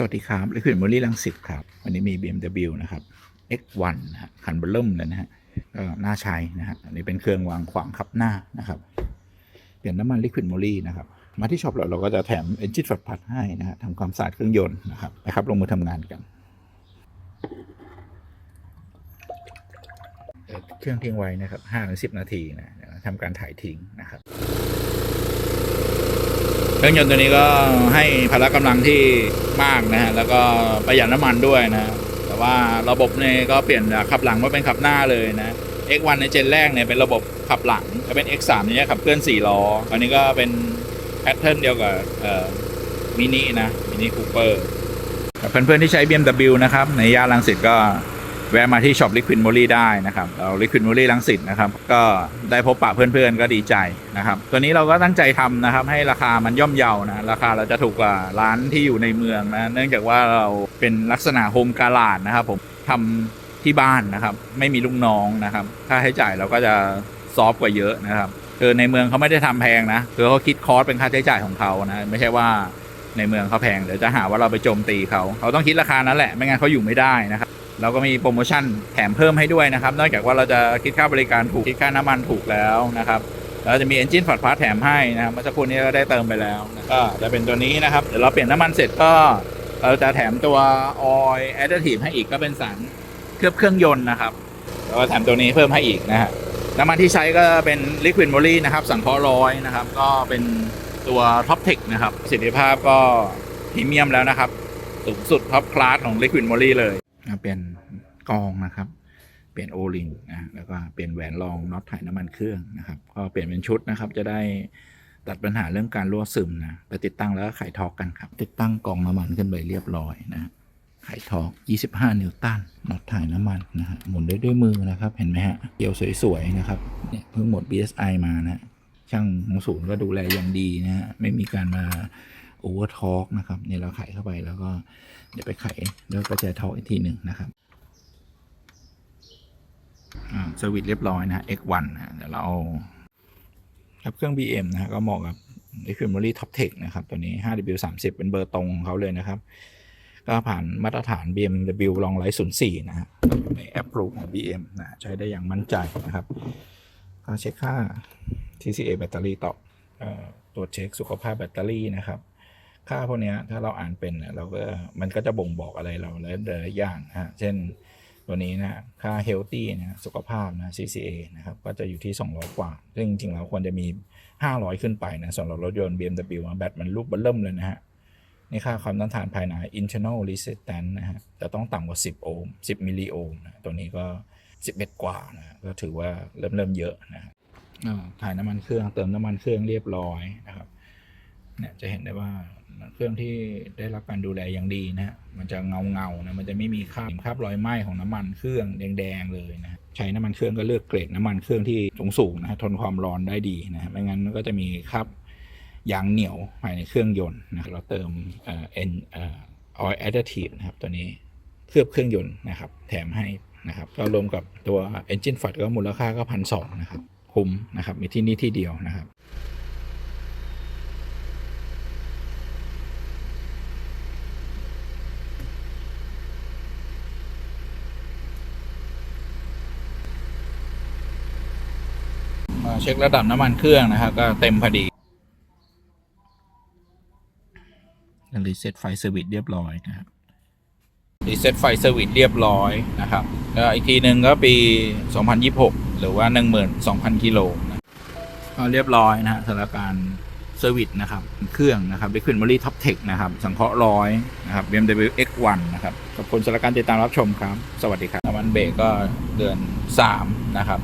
สวัสดีครับลิควิดมอรี่ลังสิตครับ วันนี้มี BMW นะครับ X1 นะฮะคันเบลเริ่มเลยนะฮะก็น่าใช้นะฮะ อันนี้เป็นเครื่องวางขวางขับหน้านะครับ เปลี่ยนน้ำมันลิควิดมอรี่นะครับ มาที่ช็อปเราเราก็จะแถมเอนจินฝัดพัดให้นะฮะทำความสะอาดเครื่องยนต์นะครับนะครับ ลงมือทำงานกัน เครื่องทิ้งไว้นะครับห้าถึงสิบนาทีนะทำการถ่ายทิ้งนะครับ เครื่องยนต์ตัวนี้ก็ให้พละกำลังที่มากนะฮะแล้วก็ประหยัดน้ำมันด้วยนะ แต่ว่าระบบเนี่ยก็เปลี่ยนจากขับหลังมาเป็นขับหน้าเลยนะ X1 ในเจนแรกเนี่ยเป็นระบบขับหลังจะเป็น X3 เนี่ยขับเคลื่อน4ล้ออันนี้ก็เป็นแพทเทิร์นเดียวกับมินินะมินิคูเปอร์เพื่อนๆที่ใช้ BMW นะครับ ในย่านลังสิตก็ แวะมาที่ช็อป Liquid Moly ได้นะครับเรา Liquid Moly ลังสิตนะครับ ก็ได้พบปะเพื่อนๆก็ดีใจนะครับ ตัวนี้เราก็ตั้งใจทำนะครับ ให้ราคามันย่อมเยานะ ราคาเราจะถูกกว่าร้านที่อยู่ในเมืองนะ เนื่องจากว่าเราเป็นลักษณะโฮมการาดนะครับ ผมทำที่บ้านนะครับ ไม่มีลูกน้องนะครับ ค่าใช้จ่ายเราก็จะซอฟกว่าเยอะนะครับคือในเมืองเขาไม่ได้ทำแพงนะคือเขาคิดคอสเป็นค่าใช้จ่ายของเขานะไม่ใช่ว่าในเมืองเขาแพงเดี๋ยวจะหาว่าเราไปโจมตีเขาเขาต้องคิดราคานั้นแหละไม่งั้นเขาอยู่ไม่ได้นะครับ เราก็มีโปรโมชั่นแถมเพิ่มให้ด้วยนะครับ นอกจากว่าเราจะคิดค่าบริการถูกคิดค่าน้ำมันถูกแล้วนะครับเราจะมี Engine f o r d p a s แถมให้นะครับเมื่อสักครู่นี้ก็ได้เติมไปแล้วนะก็จะเป็นตัวนี้นะครับเดี๋ยวเราเปลี่ยนน้ำมันเสร็จก็เราจะแถมตัว Oil Additive ให้อีกก็เป็นสารเคลือบเครื่องยนต์นะครับแล้วก็แถมตัวนี้เพิ่มให้อีกนะฮะน้ำมันที่ใช้ก็เป็น Liquid Moly นะครับสังเคราะห์ร้อยนะครับก็เป็นตัว Top Tech นะครับประสิทธิภาพก็พรีเมียมแล้วนะครับสูงสุดท็อปคลาสของ Liquid Moly เลย เปลี่ยนกองนะครับ เปลี่ยนโอลิงนะแล้วก็เปลี่ยนแหวนรองน็อตถ่ายน้ำมันเครื่องนะครับก็เปลี่ยนเป็นชุดนะครับจะได้ตัดปัญหาเรื่องการรั่วซึมนะไปติดตั้งแล้วก็ไขทอกกันครับ ติดตั้งกองน้ำมันขึ้นไปเรียบร้อยนะไขทอก 25 นิวตันน็อตถ่ายน้ำมันนะฮะหมุนได้ด้วยมือนะครับ เห็นไหมฮะเกี่ยวสวยๆนะครับเนี่ยเพิ่งหมด BSI มานะช่างของศูนย์ก็ดูแลอย่างดีนะฮะไม่มีการมา โอเวอร์ทอกนะครับเนี่ยเราไขเข้าไปแล้วก็เดี๋ยวไปไขแล้วก็จะทอกอีกทีหนึ่งนะครับสวิตเรียบร้อยนะฮะ X1 นะเดี๋ยวเราครับเครื่อง BM นะฮะก็เหมาะกับ Equimory Top Tech นะครับ ตัวนี้ 5W30 เป็นเบอร์ตรงของเขาเลยนะครับ ก็ผ่านมาตรฐาน BMW ลองไลท์04 นะฮะอยู่ในแอป Pro ของ BM นะใช้ได้อย่างมั่นใจนะครับ ก็เช็คค่า TCA แบตเตอรี่ต่อตรวจเช็คสุขภาพแบตเตอรี่นะครับ ค่าพวกนี้ถ้าเราอ่านเป็นเนี่ยเราก็มันก็จะบ่งบอกอะไรเราหลายๆอย่างนะฮะเช่นตัวนี้นะค่า healthy นะสุขภาพนะ CCA นะครับก็จะอยู่ที่ 200 กว่า ซึ่งจริงๆเราควรจะมี 500 ขึ้นไปนะสำหรับรถยนต์ BMW แบตมันลูกเบัลเริ่มเลยนะฮะนี่ค่าความต้านทานภายใน internal resistance นะฮะจะต้องต่ำกว่า 10 โอห์ม 10 มิลลิโอห์มนะตัวนี้ก็ 11 กว่านะก็ถือว่าเริ่มเริ่มเยอะนะฮะอ่าถ่ายน้ำมันเครื่องเติมน้ำมันเครื่องเรียบร้อยนะครับเนี่ยจะเห็นได้ว่า เครื่องที่ได้รับการดูแลอย่างดีนะฮะมันจะเงาเงานะมันจะไม่มีคราบคราบรอยไหม้ของน้ำมันเครื่องแดงๆเลยนะใช้น้ำมันเครื่องก็เลือกเกรดน้ำมันเครื่องที่สูงสูงนะฮะทนความร้อนได้ดีนะฮะไม่งั้นก็จะมีคราบยางเหนียวภายในเครื่องยนต์นะเราเติมเอ่อ N เอ่อ oil additive นะครับตัวนี้เคลือบเครื่องยนต์นะครับแถมให้นะครับก็รวมกับตัว engine fat ก็มูลค่าก็พันสองนะครับคุ้มนะครับมีที่นี่ที่เดียวนะครับ เช็คระดับน้ำมันเครื่องนะครับ ก็เต็มพอดีรีเซ็ตไฟเซอร์วิสเรียบร้อยนะครับรีเซ็ตไฟเซอร์วิสเรียบร้อยนะครับแล้วอีกทีหนึ่งก็ปี 2026 หรือว่า 12,000 กิโลนะก็เรียบร้อยนะฮะสำหรับการเซอร์วิสนะครับ เครื่องนะครับ Liquid Moly Top Tech นะครับ สังเคราะห์ร้อยนะครับ BMW X1 นะครับ ขอบคุณสำหรับการติดตามรับชมครับ สวัสดีครับน้ำมันเบรกก็เดือน 3 นะครับ